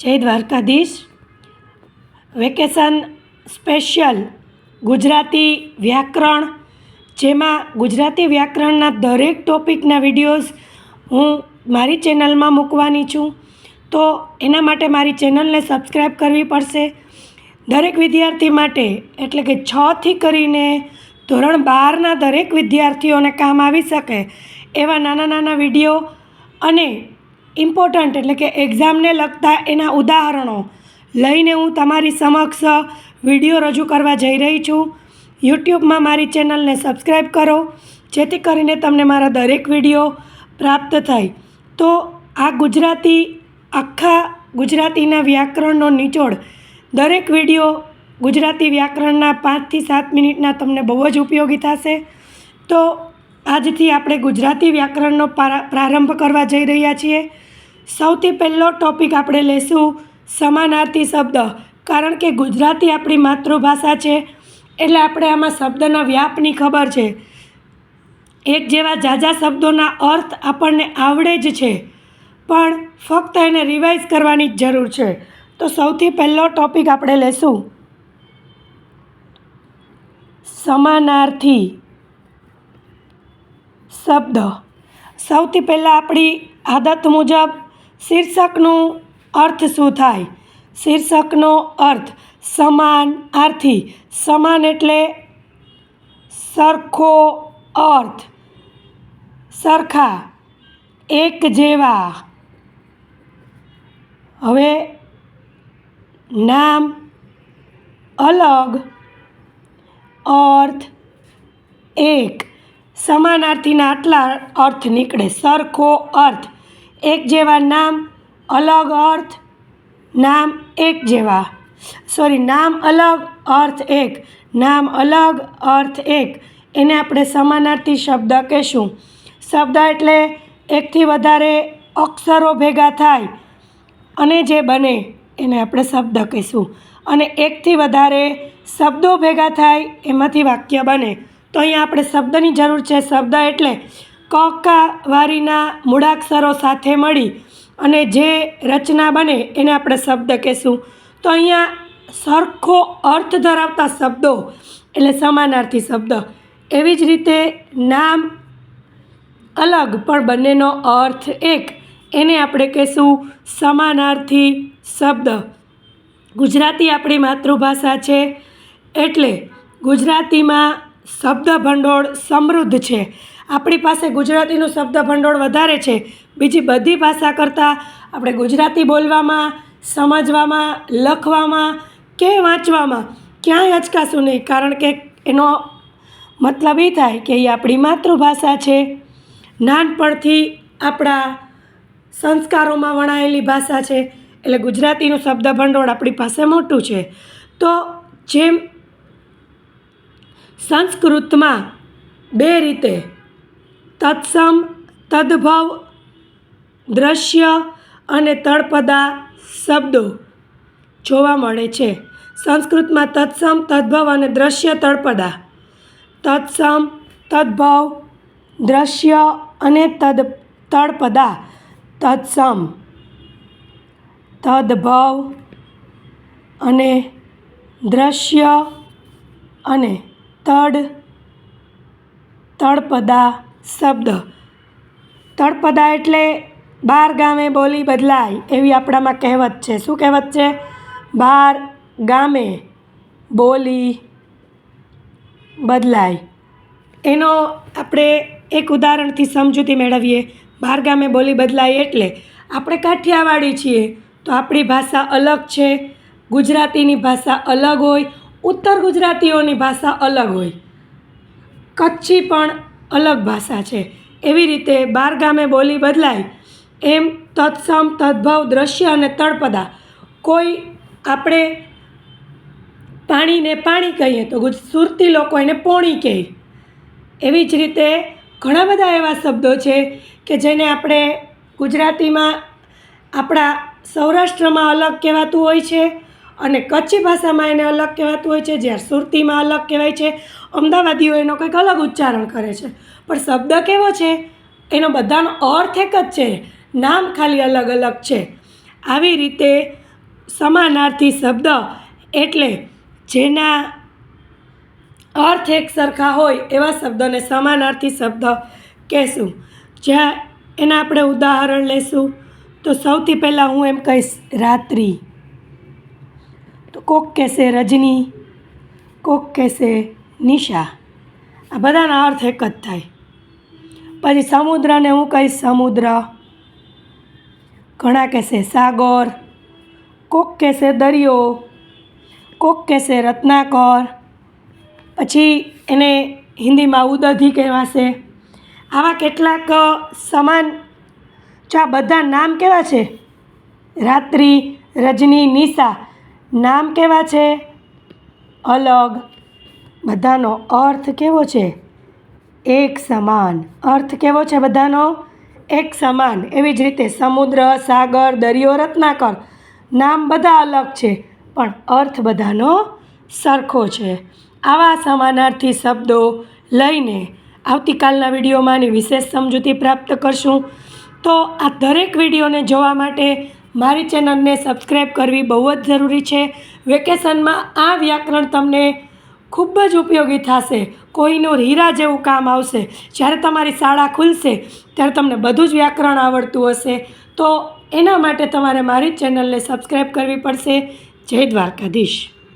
જય Dwarkadhish. Vacation special Gujarati વ્યાકરણ, જેમાં ગુજરાતી વ્યાકરણના દરેક ટોપિકના વિડીયોઝ હું મારી ચેનલમાં મૂકવાની છું. તો એના માટે મારી ચેનલને સબસ્ક્રાઈબ કરવી પડશે. દરેક વિદ્યાર્થી માટે, એટલે કે છથી કરીને ધોરણ બારના દરેક વિદ્યાર્થીઓને કામ આવી શકે એવા નાના નાના વીડિયો અને ઇમ્પોર્ટન્ટ એટલે કે એક્ઝામને લગતા એના ઉદાહરણો લઈને હું તમારી સમક્ષ વીડિયો રજૂ કરવા જઈ રહી છું. યુટ્યુબમાં મારી ચેનલને સબસ્ક્રાઈબ કરો, જેથી કરીને તમને મારા દરેક વીડિયો પ્રાપ્ત થાય. તો આ ગુજરાતી, આખા ગુજરાતીના વ્યાકરણનો નિચોડ દરેક વીડિયો ગુજરાતી વ્યાકરણના પાંચથી સાત મિનિટના તમને બહુ જ ઉપયોગી થશે. તો આજથી આપણે ગુજરાતી વ્યાકરણનો પારા- પ્રારંભ કરવા જઈ રહ્યા છીએ. સૌથી પહેલો ટોપિક આપણે લેશું સમાનાર્થી શબ્દ, કારણ કે ગુજરાતી આપણી માતૃભાષા છે, એટલે આપણે આમાં શબ્દના વ્યાપની ખબર છે. એક જેવા ઝાઝા શબ્દોના અર્થ આપણને આવડે જ છે, પણ ફક્ત એને રિવાઇઝ કરવાની જ જરૂર છે. તો સૌથી પહેલો ટોપિક આપણે લેશું. સમાનાર્થી શબ્દ. સૌથી પહેલાં આપણી આદત મુજબ શીર્ષકનું અર્થ શું થાય? શીર્ષકનો અર્થ સમાન આર્થી સમાન એટલે સરખો અર્થ. સરખા. એક જેવા. હવે નામ અલગ. અર્થ એક. સમાનાર્થીના આટલા અર્થ નીકળે. સરખો અર્થ. એક જેવા નામ, અલગ અર્થ, નામ એક જેવા. સોરી નામ અલગ, અર્થ એક. નામ અલગ, અર્થ એક. એને આપણે સમાનાર્થી શબ્દ કહેશું. શબ્દ એટલે એકથી વધારે અક્ષરો ભેગા થાય અને જે બને એને આપણે શબ્દ કહીશું. અને એકથી વધારે શબ્દો ભેગા થાય એમાંથી વાક્ય બને. તો અહીંયા આપણે શબ્દની જરૂર છે. શબ્દ એટલે ક વારીના મૂળાક્ષરો સાથે મળી અને જે રચના બને એને આપણે શબ્દ કહીશું. તો અહીંયા સરખો અર્થ ધરાવતા શબ્દો એટલે સમાનાર્થી શબ્દ. એવી જ રીતે નામ અલગ, પણ બંનેનો અર્થ એક. એને આપણે કહીશું સમાનાર્થી શબ્દ. ગુજરાતી આપણી માતૃભાષા છે એટલે ગુજરાતીમાં શબ્દ ભંડોળ સમૃદ્ધ છે. આપણી પાસે ગુજરાતીનું શબ્દ ભંડોળ વધારે છે. બીજી બધી ભાષા કરતાં આપણે ગુજરાતી બોલવામાં, સમજવામાં, લખવામાં કે વાંચવામાં ક્યાંય અચકાશું નહીં. કારણ કે એનો મતલબ એ થાય કે એ આપણી માતૃભાષા છે. નાનપણથી આપણા સંસ્કારોમાં વણાયેલી ભાષા છે. એટલે ગુજરાતીનું શબ્દ ભંડોળ આપણી પાસે મોટું છે. તો જેમ સંસ્કૃતમાં બે રીતે તત્સમ, તદ્ભવ, દ્રશ્ય અને તળપદા શબ્દો જોવા મળે છે. સંસ્કૃતમાં તત્સમ, તદ્ભવ અને દ્રશ્ય, તળપદા. તત્સમ, તદ્ભવ, દ્રશ્ય અને તદ, તળપદા. તત્સમ, તદ્ભવ અને દ્રશ્ય અને તડ, તળપદા શબ્દ. તળપદા એટલે બાર ગામે બોલી બદલાય એવી આપણામાં કહેવત છે. શું કહેવત છે? બાર ગામે બોલી બદલાય. એનો આપણે એક ઉદાહરણથી સમજૂતી મેળવીએ. બાર ગામે બોલી બદલાય એટલે આપણે કાઠિયાવાડી છીએ તો આપણી ભાષા અલગ છે. ગુજરાતીની ભાષા અલગ હોય, ઉત્તર ગુજરાતીઓની ભાષા અલગ હોય. કચ્છી પણ અલગ ભાષા છે. એવી રીતે બાર ગામે બોલી બદલાય એમ તત્સમ, તદ્ભવ, દ્રશ્ય અને તળપદા. કોઈ આપણે પાણીને પાણી કહીએ તો સુરતી લોકો એને પોણી કહે. એવી જ રીતે ઘણા બધા એવા શબ્દો છે કે જેને આપણે ગુજરાતીમાં આપણા સૌરાષ્ટ્રમાં અલગ કહેવાતું હોય છે. અને કચ્છી ભાષામાં એને અલગ કહેવાતું હોય છે, જ્યારે સુરતીમાં અલગ કહેવાય છે. અમદાવાદીઓ એનો કંઈક અલગ ઉચ્ચારણ કરે છે. પણ શબ્દ કેવો છે? એનો બધાનો અર્થ એક જ છે. નામ ખાલી અલગ અલગ છે. આવી રીતે સમાનાર્થી શબ્દ એટલે જેના અર્થ એક સરખા હોય એવા શબ્દને સમાનાર્થી શબ્દ કહેશું. જ્યાં એના આપણે ઉદાહરણ લઈશું. તો સૌથી પહેલાં હું એમ કહીશ, રાત્રિ. કોક કહેશે રજની, કોક કહેશે નિશા. આ બધાના અર્થ એક જ થાય. પછી સમુદ્રને હું કહીશ સમુદ્ર. ઘણા કહેશે સાગર, કોક કહેશે દરિયો, કોક કહેશે રત્નાકર. પછી એને હિન્દીમાં ઉદધી કહેવાશે. આવા કેટલાક સમાન જો આ બધા નામ કેવા છે? રાત્રિ, રજની, નિશા. નામ કેવા છે? અલગ. બધાનો અર્થ કેવો છે? એક સમાન. અર્થ કેવો છે બધાનો? એક સમાન. એવી જ રીતે સમુદ્ર, સાગર, દરિયો, રત્નાકર. નામ બધા અલગ છે, પણ અર્થ બધાનો સરખો છે. આવા સમાનાર્થી શબ્દો લઈને આવતીકાલના વિડીયોમાં આની વિશેષ સમજૂતી પ્રાપ્ત કરશું. તો આ દરેક વિડીયોને જોવા માટે મારી ચેનલને સબસ્ક્રાઈબ કરવી બહુ જ જરૂરી છે. વેકેશનમાં આ વ્યાકરણ તમને ખૂબ જ ઉપયોગી થશે. કોઈનું હીરા જેવું કામ આવશે. જ્યારે તમારી શાળા ખુલશે, ત્યારે તમને બધું જ વ્યાકરણ આવડતું હશે. તો એના માટે તમારે મારી ચેનલને સબસ્ક્રાઈબ કરવી પડશે. જય દ્વારકાધીશ.